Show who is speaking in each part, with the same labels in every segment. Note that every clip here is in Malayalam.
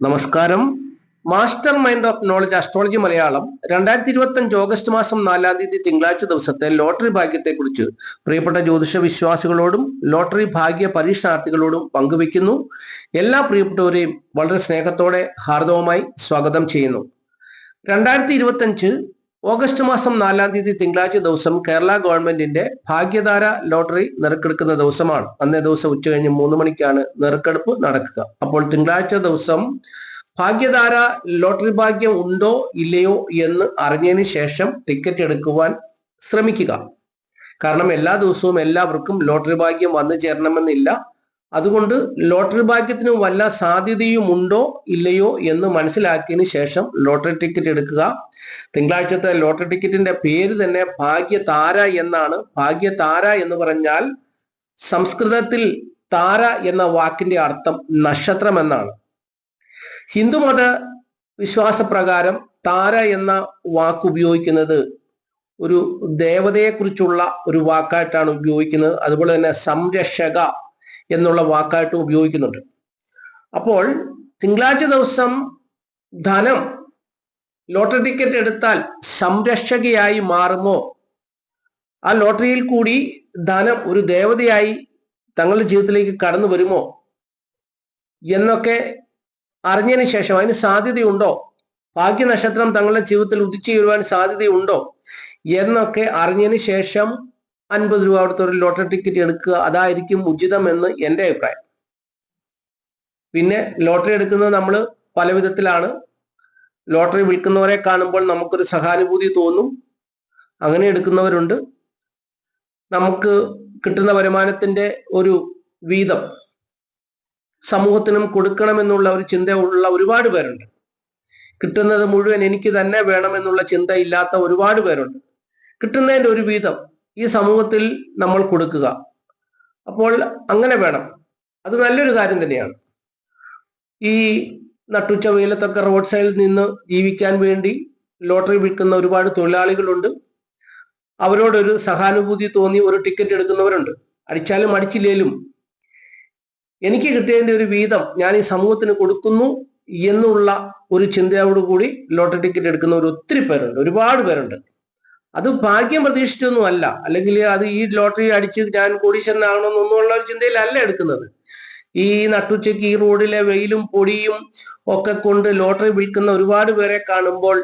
Speaker 1: നമസ്കാരം. Master mind of knowledge astrology Malayalam രണ്ടായിരത്തി ഇരുപത്തി അഞ്ച് ഓഗസ്റ്റ് മാസം നാലാം തീയതി തിങ്കളാഴ്ച ദിവസത്തെ ലോട്ടറി ഭാഗ്യത്തെക്കുറിച്ച് പ്രിയപ്പെട്ട ജ്യോതിഷ വിശ്വാസികളോടും ലോട്ടറി ഭാഗ്യ പരീക്ഷണാർത്ഥികളോടും പങ്കുവെക്കുന്നു എല്ലാ പ്രിയപ്പെട്ടവരെയും വളരെ സ്നേഹത്തോടെ ഹാർദവമായി സ്വാഗതം ചെയ്യുന്നു. രണ്ടായിരത്തി ഇരുപത്തി അഞ്ച് ഓഗസ്റ്റ് മാസം നാലാം തീയതി തിങ്കളാഴ്ച ദിവസം കേരള ഗവൺമെന്റിന്റെ ഭാഗ്യധാര ലോട്ടറി നെറുക്കെടുക്കുന്ന ദിവസമാണ്. അന്നേ ദിവസം ഉച്ച കഴിഞ്ഞ് മൂന്ന് മണിക്കാണ് നറുക്കെടുപ്പ് നടക്കുക. അപ്പോൾ തിങ്കളാഴ്ച ദിവസം ഭാഗ്യധാര ലോട്ടറി ഭാഗ്യം ഉണ്ടോ ഇല്ലയോ എന്ന് അറിഞ്ഞതിന് ശേഷം ടിക്കറ്റ് എടുക്കുവാൻ ശ്രമിക്കുക. കാരണം എല്ലാ ദിവസവും എല്ലാവർക്കും ലോട്ടറി ഭാഗ്യം വന്നു ചേരണമെന്നില്ല. അതുകൊണ്ട് ലോട്ടറി ഭാഗ്യത്തിന് വല്ല സാധ്യതയും ഉണ്ടോ ഇല്ലയോ എന്ന് മനസ്സിലാക്കിയതിന് ശേഷം ലോട്ടറി ടിക്കറ്റ് എടുക്കുക. തിങ്കളാഴ്ചത്തെ ലോട്ടറി ടിക്കറ്റിന്റെ പേര് തന്നെ ഭാഗ്യതാര എന്നാണ്. ഭാഗ്യതാര എന്ന് പറഞ്ഞാൽ സംസ്കൃതത്തിൽ താര എന്ന വാക്കിന്റെ അർത്ഥം നക്ഷത്രം എന്നാണ്. ഹിന്ദുമത വിശ്വാസപ്രകാരം താര എന്ന വാക്ക് ഉപയോഗിക്കുന്നത് ഒരു ദേവതയെക്കുറിച്ചുള്ള ഒരു വാക്കായിട്ടാണ് ഉപയോഗിക്കുന്നത്. അതുപോലെ തന്നെ സംരക്ഷക എന്നുള്ള വാക്കായിട്ട് ഉപയോഗിക്കുന്നുണ്ട്. അപ്പോൾ തിങ്കളാഴ്ച ദിവസം ധനം ലോട്ടറി ടിക്കറ്റ് എടുത്താൽ സംരക്ഷകയായി മാറുമോ ആ ലോട്ടറിയിൽ കൂടി ധനം ഒരു ദേവതയായി തങ്ങളുടെ ജീവിതത്തിലേക്ക് കടന്നു വരുമോ എന്നൊക്കെ അറിഞ്ഞതിന് ശേഷം അതിന് സാധ്യതയുണ്ടോ? ഭാഗ്യനക്ഷത്രം തങ്ങളുടെ ജീവിതത്തിൽ ഉദിച്ചു വരുവാൻ സാധ്യതയുണ്ടോ എന്നൊക്കെ അറിഞ്ഞതിന് ശേഷം അൻപത് രൂപ അവിടുത്തെ ഒരു ലോട്ടറി ടിക്കറ്റ് എടുക്കുക. അതായിരിക്കും ഉചിതമെന്ന് എന്റെ അഭിപ്രായം. പിന്നെ ലോട്ടറി എടുക്കുന്നത് നമ്മൾ പല വിധത്തിലാണ് ലോട്ടറി വിൽക്കുന്നവരെ കാണുമ്പോൾ നമുക്കൊരു സഹാനുഭൂതി തോന്നും. അങ്ങനെ എടുക്കുന്നവരുണ്ട്. നമുക്ക് കിട്ടുന്ന വരുമാനത്തിന്റെ ഒരു വീതം സമൂഹത്തിനും കൊടുക്കണമെന്നുള്ള ഒരു ചിന്ത ഉള്ള ഒരുപാട് പേരുണ്ട്. കിട്ടുന്നത് മുഴുവൻ എനിക്ക് തന്നെ വേണമെന്നുള്ള ചിന്ത ഇല്ലാത്ത ഒരുപാട് പേരുണ്ട്. കിട്ടുന്നതിന്റെ ഒരു വീതം ഈ സമൂഹത്തിൽ നമ്മൾ കൊടുക്കുക. അപ്പോൾ അങ്ങനെ വേണം. അത് നല്ലൊരു കാര്യം തന്നെയാണ്. ഈ നട്ടുച്ച വെയിലത്തൊക്കെ റോഡ് സൈഡിൽ നിന്ന് ജീവിക്കാൻ വേണ്ടി ലോട്ടറി വിൽക്കുന്ന ഒരുപാട് തൊഴിലാളികളുണ്ട്. അവരോടൊരു സഹാനുഭൂതി തോന്നി ഒരു ടിക്കറ്റ് എടുക്കുന്നവരുണ്ട്. അടിച്ചാലും അടിച്ചില്ലേലും. എനിക്ക് കിട്ടിയതിന്റെ ഒരു വീതം ഞാൻ ഈ സമൂഹത്തിന് കൊടുക്കുന്നു എന്നുള്ള ഒരു ചിന്തയോടുകൂടി ലോട്ടറി ടിക്കറ്റ് എടുക്കുന്നവർ ഒത്തിരി പേരുണ്ട്. ഒരുപാട് പേരുണ്ട്. അത് ഭാഗ്യം പ്രതീക്ഷിച്ചൊന്നും അല്ല അല്ലെങ്കിൽ അത് ഈ ലോട്ടറി അടിച്ച് ഞാൻ കോടീശ്വരനാകണമെന്നൊന്നുമുള്ള ഒരു ചിന്തയിലല്ല എടുക്കുന്നത്. ഈ നട്ടുച്ചയ്ക്ക് ഈ റോഡിലെ വെയിലും പൊടിയും ഒക്കെ കൊണ്ട് ലോട്ടറി വിൽക്കുന്ന ഒരുപാട് പേരെ കാണുമ്പോൾ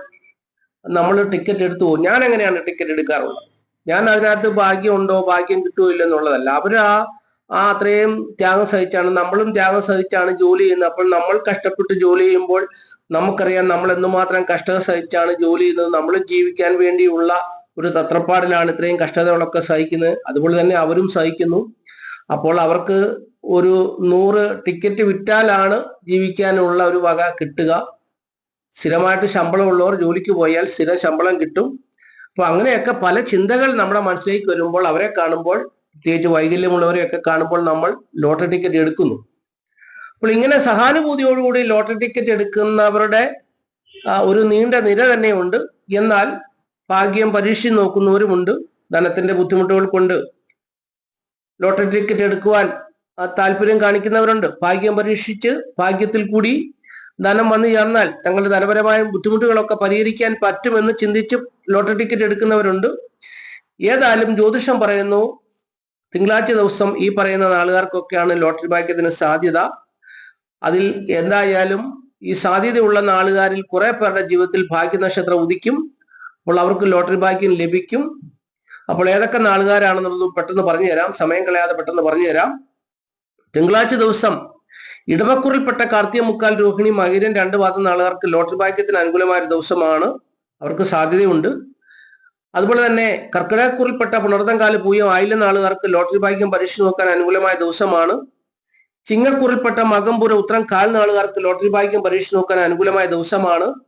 Speaker 1: നമ്മൾ ടിക്കറ്റ് എടുത്തു പോകും. ഞാൻ എങ്ങനെയാണ് ടിക്കറ്റ് എടുക്കാറുള്ളത്? ഞാൻ അതിനകത്ത് ഭാഗ്യമുണ്ടോ ഭാഗ്യം കിട്ടുമോ ഇല്ലെന്നുള്ളതല്ല. അവർ ആ ആ അത്രയും ത്യാഗം സഹിച്ചാണ് നമ്മളും ത്യാഗം സഹിച്ചാണ് ജോലി ചെയ്യുന്നത്. അപ്പോൾ നമ്മൾ കഷ്ടപ്പെട്ട് ജോലി ചെയ്യുമ്പോൾ നമുക്കറിയാം നമ്മൾ എന്തുമാത്രം കഷ്ടം സഹിച്ചാണ് ജോലി ചെയ്യുന്നത്. നമ്മൾ ജീവിക്കാൻ വേണ്ടിയുള്ള ഒരു തത്രപ്പാടിലാണ് ഇത്രയും കഷ്ടതകളൊക്കെ സഹിക്കുന്നത്. അതുപോലെ തന്നെ അവരും സഹിക്കുന്നു. അപ്പോൾ അവർക്ക് ഒരു നൂറ് ടിക്കറ്റ് വിറ്റാലാണ് ജീവിക്കാനുള്ള ഒരു വക കിട്ടുക. സ്ഥിരമായിട്ട് ശമ്പളമുള്ളവർ ജോലിക്ക് പോയാൽ സ്ഥിര ശമ്പളം കിട്ടും. അപ്പൊ അങ്ങനെയൊക്കെ പല ചിന്തകൾ നമ്മുടെ മനസ്സിലേക്ക് വരുമ്പോൾ അവരെ കാണുമ്പോൾ പ്രത്യേകിച്ച് വൈകല്യമുള്ളവരെയൊക്കെ കാണുമ്പോൾ നമ്മൾ ലോട്ടറി ടിക്കറ്റ് എടുക്കുന്നു. അപ്പോൾ ഇങ്ങനെ സഹാനുഭൂതിയോടുകൂടി ലോട്ടറി ടിക്കറ്റ് എടുക്കുന്നവരുടെ ഒരു നീണ്ട നിര തന്നെയുണ്ട്. എന്നാൽ ഭാഗ്യം പരീക്ഷ നോക്കുന്നവരുമുണ്ട് ധനത്തിന്റെ ബുദ്ധിമുട്ടുകൾ കൊണ്ട് ലോട്ടറി ടിക്കറ്റ് എടുക്കുവാൻ താല്പര്യം കാണിക്കുന്നവരുണ്ട്. ഭാഗ്യം പരീക്ഷിച്ച് ഭാഗ്യത്തിൽ കൂടി ധനം വന്നു ചേർന്നാൽ തങ്ങളുടെ ധനപരമായ ബുദ്ധിമുട്ടുകളൊക്കെ പരിഹരിക്കാൻ പറ്റുമെന്ന് ചിന്തിച്ച് ലോട്ടറി ടിക്കറ്റ് എടുക്കുന്നവരുണ്ട്. ഏതായാലും ജ്യോതിഷം പറയുന്നു. തിങ്കളാഴ്ച ദിവസം ഈ പറയുന്ന നാളുകാർക്കൊക്കെയാണ് ലോട്ടറി ഭാഗ്യത്തിന് സാധ്യത. അതിൽ എന്തായാലും ഈ സാധ്യതയുള്ള നാളുകാരിൽ കുറെ പേരുടെ ജീവിതത്തിൽ ഭാഗ്യനക്ഷത്രം ഉദിക്കും. അപ്പോൾ അവർക്ക് ലോട്ടറി ഭാഗ്യം ലഭിക്കും. അപ്പോൾ ഏതൊക്കെ നാളുകാരാണെന്നുള്ളത് പെട്ടെന്ന് പറഞ്ഞു തരാം. സമയം കളയാതെ പെട്ടെന്ന് പറഞ്ഞു തരാം. തിങ്കളാഴ്ച ദിവസം ഇടവക്കൂറിൽപ്പെട്ട കാർത്തിക മുക്കാൽ രോഹിണി മകരൻ രണ്ട് ഭാഗത്ത് നാളുകാർക്ക് ലോട്ടറി ഭാഗ്യത്തിന് അനുകൂലമായ ഒരു ദിവസമാണ്. അവർക്ക് സാധ്യതയുണ്ട്. അതുപോലെ തന്നെ കർക്കിടകക്കുറിൽപ്പെട്ട കാല പൂയം ആയില നാളുകാർക്ക് ലോട്ടറി ഭാഗ്യം പരീക്ഷ നോക്കാൻ അനുകൂലമായ ദിവസമാണ്. ചിങ്ങക്കുറിൽപ്പെട്ട മകംപുര ഉത്തരം കാൽ നാളുകാർക്ക് ലോട്ടറി ഭാഗ്യം പരീക്ഷ നോക്കാൻ അനുകൂലമായ ദിവസമാണ്.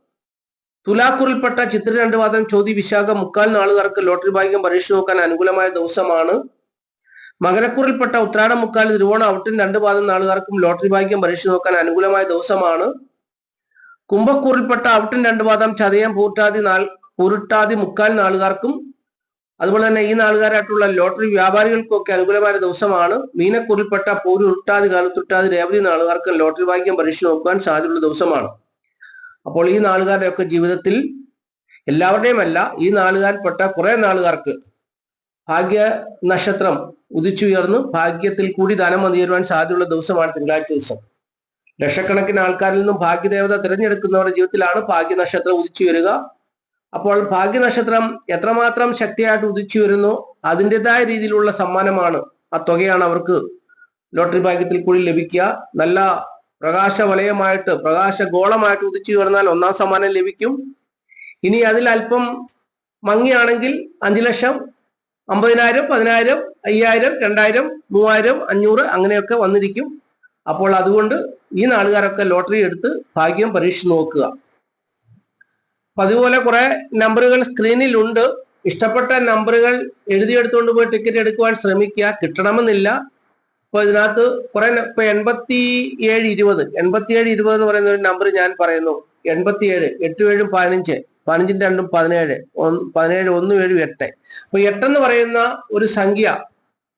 Speaker 1: തുലാക്കുറിൽപ്പെട്ട ചിത്ര രണ്ട് ചോതി വിശാഖ മുക്കാൽ നാളുകാർക്ക് ലോട്ടറി ഭാഗ്യം പരീക്ഷ നോക്കാൻ അനുകൂലമായ ദിവസമാണ്. മകരക്കുറിൽപ്പെട്ട ഉത്രാട മുക്കാൽ തിരുവോണ ഔട്ടിൻ രണ്ട് നാളുകാർക്കും ലോട്ടറി ഭാഗ്യം പരീക്ഷ നോക്കാൻ അനുകൂലമായ ദിവസമാണ്. കുംഭക്കൂറിൽപ്പെട്ട ഔട്ടിൻ രണ്ട് ചതയം പൂട്ടാതി നാൾ പൂരുട്ടാതി മുക്കാൽ നാളുകാർക്കും അതുപോലെ തന്നെ ഈ നാളുകാരായിട്ടുള്ള ലോട്ടറി വ്യാപാരികൾക്കൊക്കെ അനുകൂലമായ ദിവസമാണ്. മീനക്കൂറിൽപ്പെട്ട പൂരി ഉരുട്ടാതി കാലത്തുട്ടാതി രേവതി നാളുകാർക്ക് ലോട്ടറി ഭാഗ്യം പരീക്ഷ നോക്കാൻ സാധ്യതയുള്ള ദിവസമാണ്. അപ്പോൾ ഈ നാളുകാരുടെയൊക്കെ ജീവിതത്തിൽ എല്ലാവരുടെയും അല്ല ഈ നാളുകാരിൽപ്പെട്ട കുറെ നാളുകാർക്ക് ഭാഗ്യ നക്ഷത്രം ഉദിച്ചുയർന്ന് ഭാഗ്യത്തിൽ കൂടി ധനം വന്നുയരുവാൻ സാധ്യതയുള്ള ദിവസമാണ് തിങ്കളാഴ്ച ദിവസം. ലക്ഷക്കണക്കിന് ആൾക്കാരിൽ നിന്നും ഭാഗ്യദേവത തിരഞ്ഞെടുക്കുന്നവരുടെ ജീവിതത്തിലാണ് ഭാഗ്യ നക്ഷത്രം ഉദിച്ചു വരിക അപ്പോൾ ഭാഗ്യ നക്ഷത്രം എത്രമാത്രം ശക്തിയായിട്ട് ഉദിച്ചു വരുന്നു അതിന്റെതായ രീതിയിലുള്ള സമ്മാനമാണ് ആ തുകയാണ് അവർക്ക് ലോട്ടറി ഭാഗ്യത്തിൽ കൂടി ലഭിക്കുക. നല്ല പ്രകാശ വലയമായിട്ട് പ്രകാശ ഗോളമായിട്ട് ഉദിച്ചു വരുന്നാൽ ഒന്നാം സമ്മാനം ലഭിക്കും. ഇനി അതിൽ അല്പം മങ്ങിയാണെങ്കിൽ അഞ്ചു ലക്ഷം അമ്പതിനായിരം പതിനായിരം അയ്യായിരം രണ്ടായിരം മൂവായിരം അഞ്ഞൂറ് അങ്ങനെയൊക്കെ വന്നിരിക്കും. അപ്പോൾ അതുകൊണ്ട് ഈ നാളുകാരൊക്കെ ലോട്ടറി എടുത്ത് ഭാഗ്യം പരീക്ഷ നോക്കുക. അപ്പൊ അതുപോലെ കുറെ നമ്പറുകൾ സ്ക്രീനിലുണ്ട്. ഇഷ്ടപ്പെട്ട നമ്പറുകൾ എഴുതിയെടുത്തുകൊണ്ട് പോയി ടിക്കറ്റ് എടുക്കുവാൻ ശ്രമിക്കുക. കിട്ടണമെന്നില്ല. ഇപ്പൊ ഇതിനകത്ത് കുറെ ഇപ്പൊ എൺപത്തി ഏഴ് ഇരുപത്. എൺപത്തി ഏഴ് ഇരുപത് എന്ന് പറയുന്ന ഒരു നമ്പർ ഞാൻ പറയുന്നു. എൺപത്തി ഏഴ് എട്ട് ഏഴും പതിനഞ്ച്. പതിനഞ്ചും രണ്ടും പതിനേഴ്. പതിനേഴ് ഒന്നും ഏഴും എട്ട്. അപ്പൊ എട്ടെന്ന് പറയുന്ന ഒരു സംഖ്യ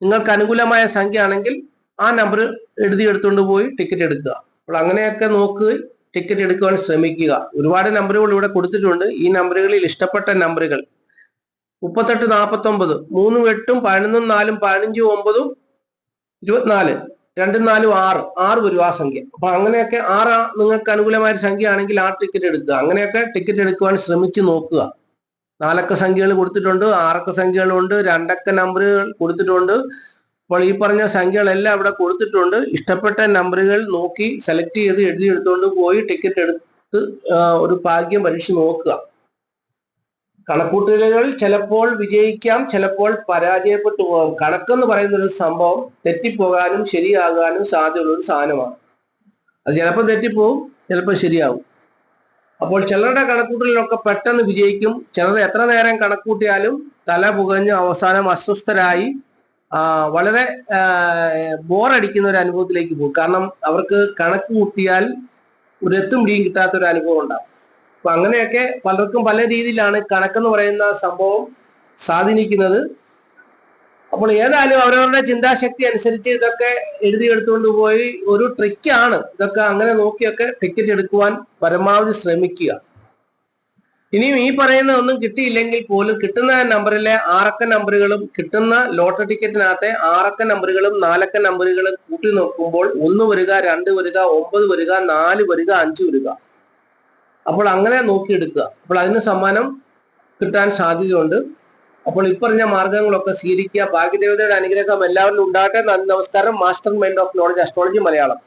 Speaker 1: നിങ്ങൾക്ക് അനുകൂലമായ സംഖ്യ ആണെങ്കിൽ ആ നമ്പർ എഴുതി എടുത്തുകൊണ്ട് പോയി ടിക്കറ്റ് എടുക്കുക. അപ്പോൾ അങ്ങനെയൊക്കെ നോക്ക് ടിക്കറ്റ് എടുക്കുവാൻ ശ്രമിക്കുക. ഒരുപാട് നമ്പറുകൾ ഇവിടെ കൊടുത്തിട്ടുണ്ട്. ഈ നമ്പറുകളിൽ ഇഷ്ടപ്പെട്ട നമ്പറുകൾ മുപ്പത്തെട്ട് നാൽപ്പത്തി ഒമ്പത് മൂന്നും എട്ടും പതിനൊന്നും നാലും പതിനഞ്ചും ഒമ്പതും ഇരുപത്തിനാല്. രണ്ടും നാലും ആറ്. ആറ് വരും ആ സംഖ്യ. അപ്പൊ അങ്ങനെയൊക്കെ ആറ് നിങ്ങൾക്ക് അനുകൂലമായ സംഖ്യ ആണെങ്കിൽ ആ ടിക്കറ്റ് എടുക്കുക. അങ്ങനെയൊക്കെ ടിക്കറ്റ് എടുക്കുവാൻ ശ്രമിച്ചു നോക്കുക. നാലക്ക സംഖ്യകൾ കൊടുത്തിട്ടുണ്ട് ആറക്ക സംഖ്യകളുണ്ട് രണ്ടക്ക നമ്പറുകൾ കൊടുത്തിട്ടുണ്ട്. അപ്പോൾ ഈ പറഞ്ഞ സംഖ്യകളെല്ലാം ഇവിടെ കൊടുത്തിട്ടുണ്ട്. ഇഷ്ടപ്പെട്ട നമ്പറുകൾ നോക്കി സെലക്ട് ചെയ്ത് എഴുതിയെടുത്തുകൊണ്ട് പോയി ടിക്കറ്റ് എടുത്ത് ഒരു ഭാഗ്യം പരീക്ഷ നോക്കുക. കണക്കൂട്ടലുകൾ ചിലപ്പോൾ വിജയിക്കാം ചിലപ്പോൾ പരാജയപ്പെട്ടു പോകാം. കണക്കെന്ന് പറയുന്ന ഒരു സംഭവം തെറ്റിപ്പോകാനും ശരിയാകാനും സാധ്യതയുള്ള ഒരു സാധനമാണ്. അത് ചിലപ്പോൾ തെറ്റിപ്പോവും ചിലപ്പോൾ ശരിയാവും. അപ്പോൾ ചിലരുടെ കണക്കൂട്ടലിലൊക്കെ പെട്ടെന്ന് വിജയിക്കും. ചിലർ എത്ര നേരം കണക്കൂട്ടിയാലും തല പുകഞ്ഞ് അവസാനം അസ്വസ്ഥരായി വളരെ ബോറടിക്കുന്ന ഒരു അനുഭവത്തിലേക്ക് പോകും. കാരണം അവർക്ക് കണക്ക് കൂട്ടിയാൽ ഒരു എത്തും പിടിയും കിട്ടാത്ത ഒരു അനുഭവം ഉണ്ടാവും. അപ്പൊ അങ്ങനെയൊക്കെ പലർക്കും പല രീതിയിലാണ് കണക്കെന്ന് പറയുന്ന സംഭവം സ്വാധീനിക്കുന്നത്. അപ്പോൾ ഏതായാലും അവരവരുടെ ചിന്താശക്തി അനുസരിച്ച് ഇതൊക്കെ എഴുതിയെടുത്തുകൊണ്ട് പോയി ഒരു ട്രിക്കാണ് ഇതൊക്കെ അങ്ങനെ നോക്കിയൊക്കെ ടിക്കറ്റ് എടുക്കുവാൻ പരമാവധി ശ്രമിക്കുക. ഇനിയും ഈ പറയുന്ന ഒന്നും കിട്ടിയില്ലെങ്കിൽ പോലും കിട്ടുന്ന നമ്പറിലെ ആറക്ക നമ്പറുകളും കിട്ടുന്ന ലോട്ടറി ടിക്കറ്റിനകത്തെ ആറക്ക നമ്പറുകളും നാലക്ക നമ്പറുകളും കൂട്ടി നോക്കുമ്പോൾ ഒന്ന് വരിക രണ്ട് വരിക ഒമ്പത് വരിക നാല് വരിക അഞ്ച് വരിക. അപ്പോൾ അങ്ങനെ നോക്കിയെടുക്കുക. അപ്പോൾ അതിന് സമ്മാനം കിട്ടാൻ സാധ്യതയുണ്ട്. അപ്പോൾ ഇപ്പറഞ്ഞ മാർഗങ്ങളൊക്കെ സ്വീകരിക്കുക. ഭാഗ്യദേവതയുടെ അനുഗ്രഹം എല്ലാവരിലും ഉണ്ടാകട്ടെ. നന്ദി നമസ്കാരം. Master mind of knowledge astrology Malayalam